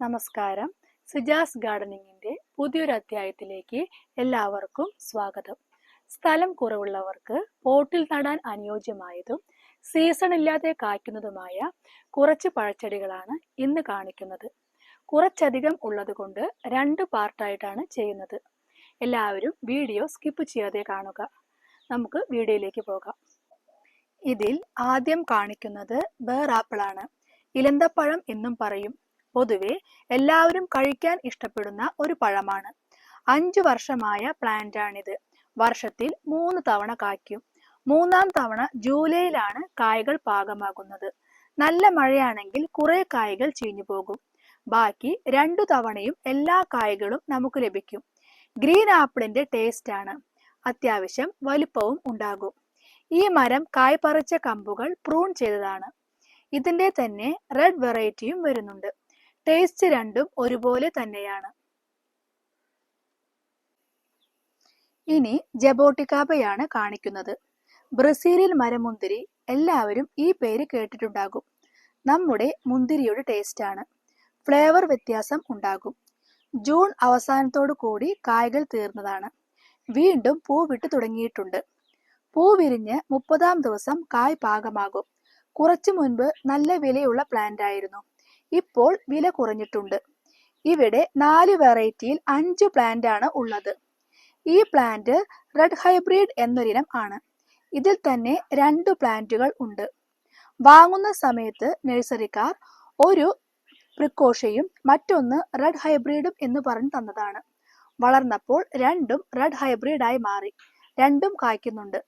നമസ്കാരം. സുജാസ് ഗാർഡനിങ്ങിന്റെ പുതിയൊരു അധ്യായത്തിലേക്ക് എല്ലാവർക്കും സ്വാഗതം. സ്ഥലം കുറവുള്ളവർക്ക് പോട്ടിൽ നടാൻ അനുയോജ്യമായതും സീസൺ ഇല്ലാതെ കായ്ക്കുന്നതുമായ കുറച്ച് പഴച്ചെടികളാണ് ഇന്ന് കാണിക്കുന്നത്. കുറച്ചധികം ഉള്ളതുകൊണ്ട് രണ്ട് പാർട്ടായിട്ടാണ് ചെയ്യുന്നത്. എല്ലാവരും വീഡിയോ സ്കിപ്പ് ചെയ്യാതെ കാണുക. നമുക്ക് വീഡിയോയിലേക്ക് പോകാം. ഇതിൽ ആദ്യം കാണിക്കുന്നത് ബേർ ആപ്പിളാണ് ഇലന്തപ്പഴം എന്നും പറയും. പൊതുവെ എല്ലാവരും കഴിക്കാൻ ഇഷ്ടപ്പെടുന്ന ഒരു പഴമാണ്. അഞ്ചു വർഷമായ പ്ലാന്റ് ആണിത് വർഷത്തിൽ മൂന്ന് തവണ കായ്ക്കും. മൂന്നാം തവണ ജൂലൈയിലാണ് കായ്കൾ പാകമാകുന്നത്. നല്ല മഴയാണെങ്കിൽ കുറെ കായ്കൾ ചീഞ്ഞു പോകും. ബാക്കി രണ്ടു തവണയും എല്ലാ കായ്കളും നമുക്ക് ലഭിക്കും. ഗ്രീൻ ആപ്പിളിന്റെ ടേസ്റ്റ് ആണ് അത്യാവശ്യം വലിപ്പവും ഉണ്ടാകും. ഈ മരം കായ് പറിച്ച കമ്പുകൾ പ്രൂൺ ചെയ്തതാണ്. ഇതിന്റെ തന്നെ റെഡ് വെറൈറ്റിയും വരുന്നുണ്ട്. ടേസ്റ്റ് രണ്ടും ഒരുപോലെ തന്നെയാണ്. ഇനി ജബോട്ടിക്കാബയാണ് കാണിക്കുന്നത്. ബ്രസീലിൽ മരമുന്തിരി എല്ലാവരും ഈ പേര് കേട്ടിട്ടുണ്ടാകും. നമ്മുടെ മുന്തിരിയുടെ ടേസ്റ്റ് ആണ്. ഫ്ലേവർ വ്യത്യാസം ഉണ്ടാകും. ജൂൺ അവസാനത്തോടു കൂടി കായകൾ തീർന്നതാണ്. വീണ്ടും പൂ വിട്ടു തുടങ്ങിയിട്ടുണ്ട്. പൂ വിരിഞ്ഞ് മുപ്പതാം ദിവസം കായ് പാകമാകും. കുറച്ചു മുൻപ് നല്ല വിലയുള്ള പ്ലാന്റ് ആയിരുന്നു. ഇപ്പോൾ വില കുറഞ്ഞിട്ടുണ്ട്. ഇവിടെ നാല് വെറൈറ്റിയിൽ അഞ്ച് പ്ലാന്റ് ആണ് ഉള്ളത്. ഈ പ്ലാന്റ് റെഡ് ഹൈബ്രിഡ് എന്നൊരിനം ആണ്. ഇതിൽ തന്നെ രണ്ട് പ്ലാന്റുകൾ ഉണ്ട്. വാങ്ങുന്ന സമയത്ത് നഴ്സറിക്കാർ ഒരു പ്രിക്കോഷയും മറ്റൊന്ന് റെഡ് ഹൈബ്രിഡും എന്ന് പറഞ്ഞു തന്നതാണ്. വളർന്നപ്പോൾ രണ്ടും റെഡ് ഹൈബ്രിഡായി മാറി. രണ്ടും കായ്ക്കുന്നുണ്ട്.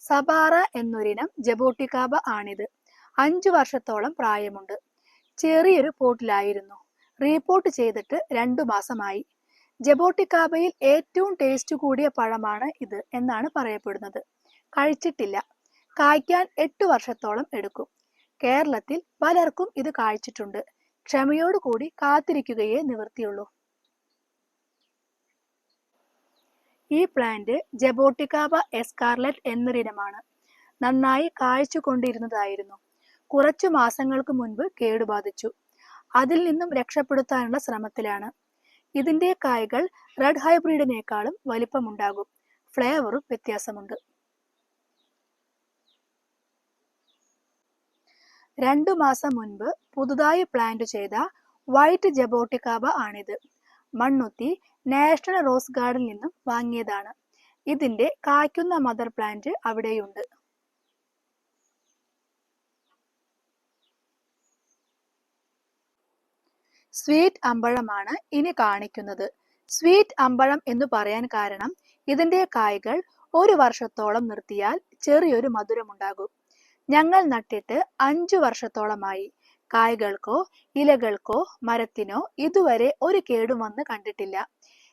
സബാറ എന്നൊരിനം ജബോട്ടിക്കാബ ആണിത്. അഞ്ചു വർഷത്തോളം പ്രായമുണ്ട്. ചെറിയൊരു പോട്ടിലായിരുന്നു. റീപോർട്ട് ചെയ്തിട്ട് രണ്ടു മാസമായി. ജബോട്ടിക്കാബയിൽ ഏറ്റവും ടേസ്റ്റ് കൂടിയ പഴമാണ് ഇത് എന്നാണ് പറയപ്പെടുന്നത്. കഴിച്ചിട്ടില്ല. കായ്ക്കാൻ എട്ടു വർഷത്തോളം എടുക്കും. കേരളത്തിൽ പലർക്കും ഇത് കായ്ച്ചിട്ടുണ്ട്. ക്ഷമയോടുകൂടി കാത്തിരിക്കുകയേ നിവൃത്തിയുള്ളൂ. ഈ പ്ലാന്റ് ജബോട്ടിക്കാബ എസ്കാർലറ്റ് എന്നൊരിനമാണ്. നന്നായി കായ്ച്ചു കൊണ്ടിരുന്നതായിരുന്നു കുറച്ചു മാസങ്ങൾക്ക് മുൻപ് കേടുബാധിച്ചു അതിൽ നിന്നും രക്ഷപ്പെടുത്താനുള്ള ശ്രമത്തിലാണ്. ഇതിന്റെ കായകൾ റെഡ് ഹൈബ്രിഡിനേക്കാളും വലിപ്പമുണ്ടാകും. ഫ്ലേവറും വ്യത്യാസമുണ്ട്. രണ്ടു മാസം മുൻപ് പുതുതായി പ്ലാന്റ് ചെയ്ത വൈറ്റ് ജബോട്ടിക്കാബ ആണിത്. മണ്ണുത്തി നാഷണൽ റോസ് ഗാർഡനിൽ നിന്നും വാങ്ങിയതാണ്. ഇതിന്റെ കായ്ക്കുന്ന മദർ പ്ലാന്റ് അവിടെയുണ്ട്. സ്വീറ്റ് അമ്പഴമാണ് ഇനി കാണിക്കുന്നത്. സ്വീറ്റ് അമ്പഴം എന്ന് പറയാൻ കാരണം ഇതിന്റെ കായ്കൾ ഒരു വർഷത്തോളം നിർത്തിയാൽ ചെറിയൊരു മധുരമുണ്ടാകും. ഞങ്ങൾ നട്ടിട്ട് അഞ്ചു വർഷത്തോളമായി. കായ്കൾക്കോ ഇലകൾക്കോ മരത്തിനോ ഇതുവരെ ഒരു കേടും വന്ന് കണ്ടിട്ടില്ല.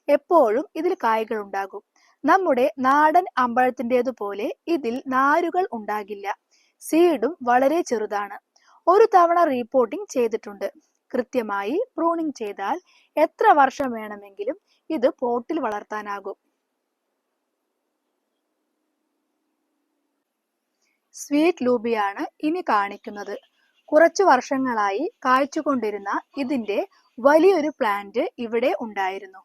എപ്പോഴും ഇതിൽ കായ്കൾ ഉണ്ടാകും. നമ്മുടെ നാടൻ അമ്പഴത്തിന്റെതുപോലെ ഇതിൽ നാരുകൾ ഉണ്ടാകില്ല. സീഡും വളരെ ചെറുതാണ്. ഒരു തവണ റീപ്പോർട്ടിംഗ് ചെയ്തിട്ടുണ്ട്. കൃത്യമായി പ്രൂണിംഗ് ചെയ്താൽ എത്ര വർഷം വേണമെങ്കിലും ഇത് പോട്ടിൽ വളർത്താനാകും. സ്വീറ്റ് ലൂബിയാണ് ഇനി കാണിക്കുന്നത്. കുറച്ചു വർഷങ്ങളായി കായ്ച്ചുകൊണ്ടിരുന്ന ഇതിന്റെ വലിയൊരു പ്ലാന്റ് ഇവിടെ ഉണ്ടായിരുന്നു.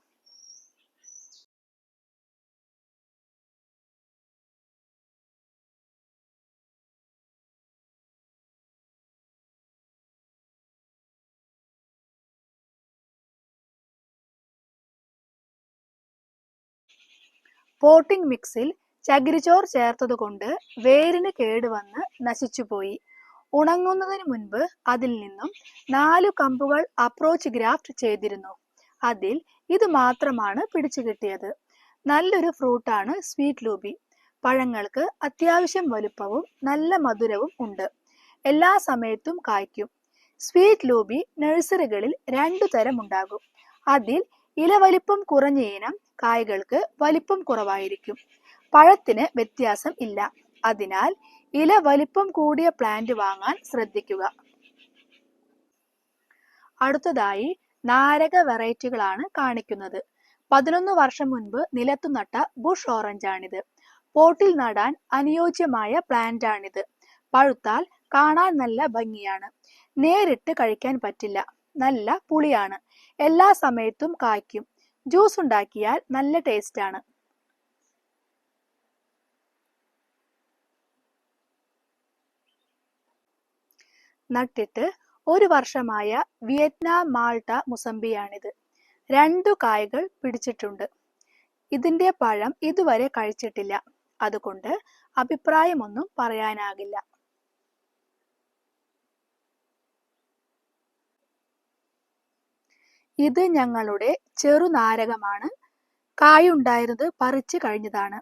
പോട്ടിംഗ് മിക്സിൽ ചകിരിച്ചോർ ചേർത്തതുകൊണ്ട് വേരിന് കേടുവന്ന് നശിച്ചുപോയി. ഉണങ്ങുന്നതിന് മുൻപ് അതിൽ നിന്നും നാലു കമ്പുകൾ അപ്രോച്ച് ഗ്രാഫ്റ്റ് ചെയ്തിരുന്നു. അതിൽ ഇത് മാത്രമാണ് പിടിച്ചു കിട്ടിയത്. നല്ലൊരു ഫ്രൂട്ടാണ് സ്വീറ്റ് ലൂബി. പഴങ്ങൾക്ക് അത്യാവശ്യം വലുപ്പവും നല്ല മധുരവും ഉണ്ട്. എല്ലാ സമയത്തും കായ്ക്കും. സ്വീറ്റ് ലൂബി നഴ്സറികളിൽ രണ്ടു തരം ഉണ്ടാകും. അതിൽ ഇലവലിപ്പം കുറഞ്ഞ ഇനം കായ്കൾക്ക് വലിപ്പം കുറവായിരിക്കും. പഴത്തിന് വ്യത്യാസം ഇല്ല. അതിനാൽ ഇല വലിപ്പം കൂടിയ പ്ലാന്റ് വാങ്ങാൻ ശ്രദ്ധിക്കുക. അടുത്തതായി നാരക വെറൈറ്റികളാണ് കാണിക്കുന്നത്. പതിനൊന്ന് വർഷം മുൻപ് നിലത്തു നട്ട ബുഷ് ഓറഞ്ച് ആണിത്. പോട്ടിൽ നടാൻ അനുയോജ്യമായ പ്ലാന്റ് ആണിത്. പഴുത്താൽ കാണാൻ നല്ല ഭംഗിയാണ്. നേരിട്ട് കഴിക്കാൻ പറ്റില്ല. നല്ല പുളിയാണ്. എല്ലാ സമയത്തും കായ്ക്കും. ജ്യൂസ് ഉണ്ടാക്കിയാൽ നല്ല ടേസ്റ്റ് ആണ്. നട്ടിട്ട് ഒരു വർഷമായ വിയറ്റ്നാം മാൾട്ട മുസമ്പിയാണിത് രണ്ടു കായകൾ പിടിച്ചിട്ടുണ്ട്. ഇതിന്റെ പഴം ഇതുവരെ കഴിച്ചിട്ടില്ല. അതുകൊണ്ട് അഭിപ്രായമൊന്നും പറയാനാകില്ല. ഇത് ഞങ്ങളുടെ ചെറുനാരകമാണ്. കായുണ്ടായിരുന്നത് പറിച്ചു കഴിഞ്ഞതാണ്.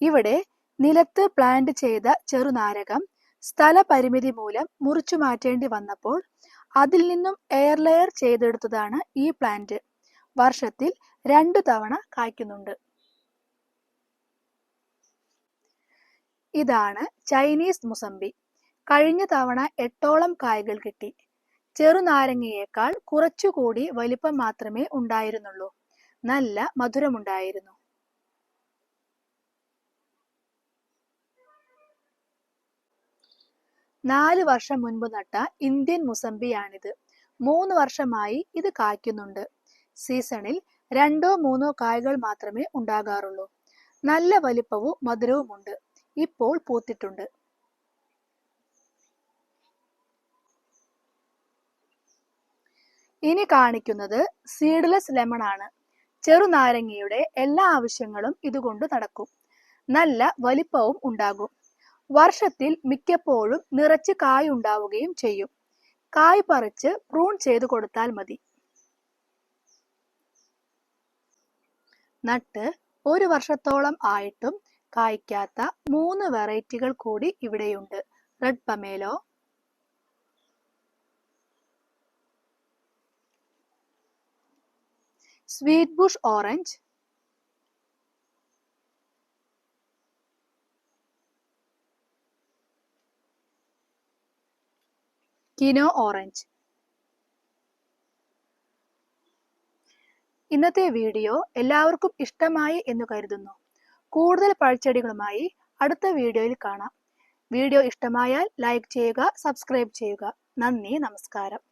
ഇവിടെ നിലത്ത് പ്ലാന്റ് ചെയ്ത ചെറുനാരകം സ്ഥലപരിമിതി മൂലം മുറിച്ചു മാറ്റേണ്ടി വന്നപ്പോൾ അതിൽ നിന്നും എയർ ലെയർ ചെയ്തെടുത്തതാണ് ഈ പ്ലാന്റ്. വർഷത്തിൽ രണ്ടു തവണ കായ്ക്കുന്നുണ്ട്. ഇതാണ് ചൈനീസ് മുസമ്പി. കഴിഞ്ഞ തവണ എട്ടോളം കായ്കൾ കിട്ടി. ചെറുനാരങ്ങയേക്കാൾ കുറച്ചുകൂടി വലിപ്പം മാത്രമേ ഉണ്ടായിരുന്നുള്ളൂ. നല്ല മധുരമുണ്ടായിരുന്നു. നാല് വർഷം മുൻപ് നട്ട ഇന്ത്യൻ മുസംബിയാണിത്. മൂന്ന് വർഷമായി ഇത് കായ്ക്കുന്നുണ്ട്. സീസണിൽ രണ്ടോ മൂന്നോ കായകൾ മാത്രമേ ഉണ്ടാകാറുള്ളൂ. നല്ല വലിപ്പവും മധുരവുമുണ്ട്. ഇപ്പോൾ പൂത്തിട്ടുണ്ട്. ഇനി കാണിക്കുന്നത് സീഡ്ലെസ് ലെമൺ ആണ്. ചെറുനാരങ്ങയുടെ എല്ലാ ആവശ്യങ്ങളും ഇതുകൊണ്ട് നടക്കും. നല്ല വലിപ്പവും ഉണ്ടാകും. വർഷത്തിൽ മിക്കപ്പോഴും നിറച്ച് കായ് ഉണ്ടാവുകയും ചെയ്യും. കായ് പറിച്ച് പ്രൂൺ ചെയ്തു കൊടുത്താൽ മതി. നട്ട് ഒരു വർഷത്തോളം ആയിട്ടും കായ്ക്കാത്ത മൂന്ന് വെറൈറ്റികൾ കൂടി ഇവിടെയുണ്ട്. Red pomelo sweet bush orange. Kinnow orange. ഇന്നത്തെ വീഡിയോ എല്ലാവർക്കും ഇഷ്ടമായി എന്ന് കരുതുന്നു. കൂടുതൽ പഴച്ചെടികളുമായി അടുത്ത വീഡിയോയിൽ കാണാം. വീഡിയോ ഇഷ്ടമായാൽ ലൈക്ക് ചെയ്യുക സബ്സ്ക്രൈബ് ചെയ്യുക. നന്ദി നമസ്കാരം.